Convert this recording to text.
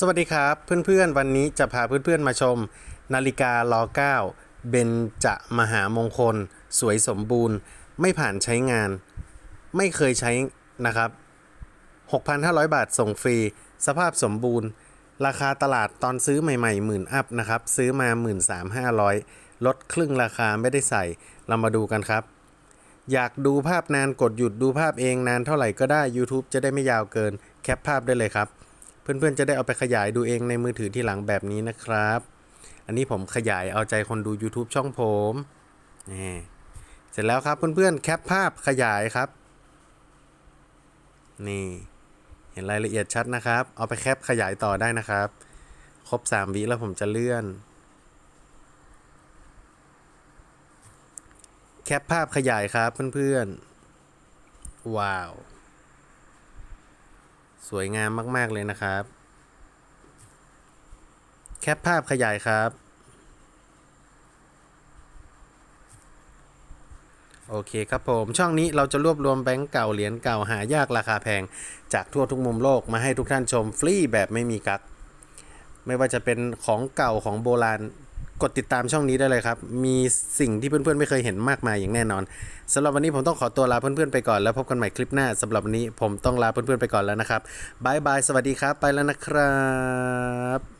สวัสดีครับ เพื่อนๆ วันนี้จะพาเพื่อนๆ มาชม นาฬิกาลอ9เบนจะมหามงคล สวยสมบูรณ์ ไม่ผ่านใช้งาน ไม่เคยใช้นะครับ 6,500 บาทส่งฟรี สภาพสมบูรณ์ ราคาตลาดตอนซื้อใหม่ๆหมื่นอัพนะครับ ซื้อมา 13,500 ลดครึ่งราคาไม่ได้ใส่ เรามาดูกันครับ อยากดูภาพนานกดหยุดดูภาพเองนานเท่าไหร่ก็ได้ YouTube จะได้ไม่ยาวเกิน แคปภาพได้เลยครับ เพื่อนๆจะได้เอาไปขยายดูเองในมือถือที่หลังแบบนี้นะครับ อันนี้ผมขยายเอาใจคนดู YouTube ช่องผมนี่เสร็จแล้วครับเพื่อนๆแคปภาพขยายครับ นี่ เห็นรายละเอียดชัดนะครับ เอาไปแคปขยายต่อได้นะครับ ครบ 3 วิแล้วผมจะเลื่อน แคปภาพขยายครับเพื่อนๆว้าว สวยงามมาก ๆ เลยนะครับ แคปภาพขยายครับ โอเคครับผม ช่องนี้เราจะรวบรวมแบงก์เก่าเหรียญเก่าหายากราคาแพง จากทั่วทุกมุมโลกมาให้ทุกท่านชมฟรีแบบไม่มีกักไม่ว่าจะเป็นของเก่าของโบราณ กดติดตามช่องนี้ได้เลยครับ มีสิ่งที่เพื่อนๆไม่เคยเห็นมากมายอย่างแน่นอนสำหรับวันนี้ผมต้องขอตัวลาเพื่อนๆไปก่อนแล้วพบกันใหม่คลิปหน้าสำหรับวันนี้ผมต้องลาเพื่อนๆไปก่อนแล้วนะครับบายบายสวัสดีครับ ไปแล้วนะครับ